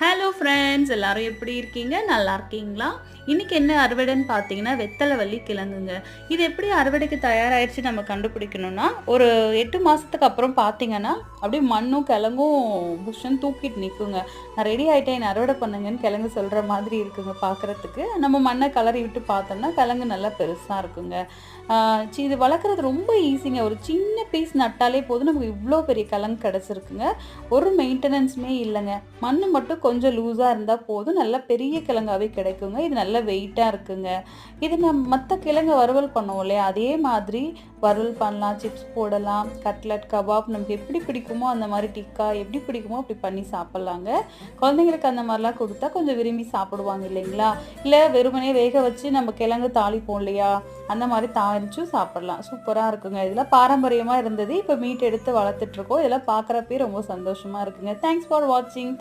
Hello friends எல்லாரும் எப்படி இருக்கீங்க? நல்லா இருக்கீங்களா? இன்னைக்கு என்ன அறுவடைன்னு பார்த்தீங்கன்னா வெத்தலைவள்ளி கிழங்குங்க. இது எப்படி அறுவடைக்கு தயாராகிடுச்சு நம்ம கண்டுபிடிக்கணும்னா ஒரு எட்டு மாதத்துக்கு அப்புறம் பார்த்தீங்கன்னா அப்படியே மண்ணும் கிழங்கும் புஷ்ஷுன்னு தூக்கிட்டு நிற்குங்க நான் ரெடி ஆகிட்டேன் என்னை அறுவடை பண்ணுங்கன்னு கிழங்கு சொல்கிற மாதிரி இருக்குங்க பார்க்குறதுக்கு. நம்ம மண்ணை கலரி விட்டு பார்த்தோம்னா கிழங்கு நல்லா பெருசாக இருக்குங்க. இது வளர்க்குறது ரொம்ப ஈஸிங்க ஒரு சின்ன பீஸ் நட்டாலே போதும். நமக்கு இவ்வளோ பெரிய கிழங்கு கிடச்சிருக்குங்க. ஒரு மெயின்டெனன்ஸுமே இல்லைங்க. மண் மட்டும் கொஞ்சம் லூஸாக இருந்தால் போதும். நல்ல பெரிய கிழங்காவே கிடைக்குங்க. இது நல்ல வெயிட்டாக இருக்குங்க. இது நம்ம மற்ற கிழங்கு வறுவல் பண்ணுவோம் இல்லையா? அதே மாதிரி வறுவல் பண்ணலாம் சிப்ஸ் போடலாம் கட்லட் கபாப் நமக்கு எப்படி பிடிக்குமோ அந்த மாதிரி டிக்கா எப்படி பிடிக்குமோ அப்படி பண்ணி சாப்பிட்லாங்க. குழந்தைங்களுக்கு அந்த மாதிரிலாம் கொடுத்தா கொஞ்சம் விரும்பி சாப்பிடுவாங்க இல்லைங்களா? இல்லை வெறுமனே வேக வச்சு நம்ம கிழங்கு தாளிப்போம் இல்லையா? அந்த மாதிரி தாளிச்சும் சாப்பிடலாம். சூப்பராக இருக்குங்க. இதெல்லாம் பாரம்பரியமாக இருந்தது. இப்போ மீட் எடுத்து வளர்த்துட்ருக்கோம் இதெல்லாம் பார்க்குறப்பே ரொம்ப சந்தோஷமாக இருக்குங்க. தேங்க்ஸ் ஃபார் வாட்சிங்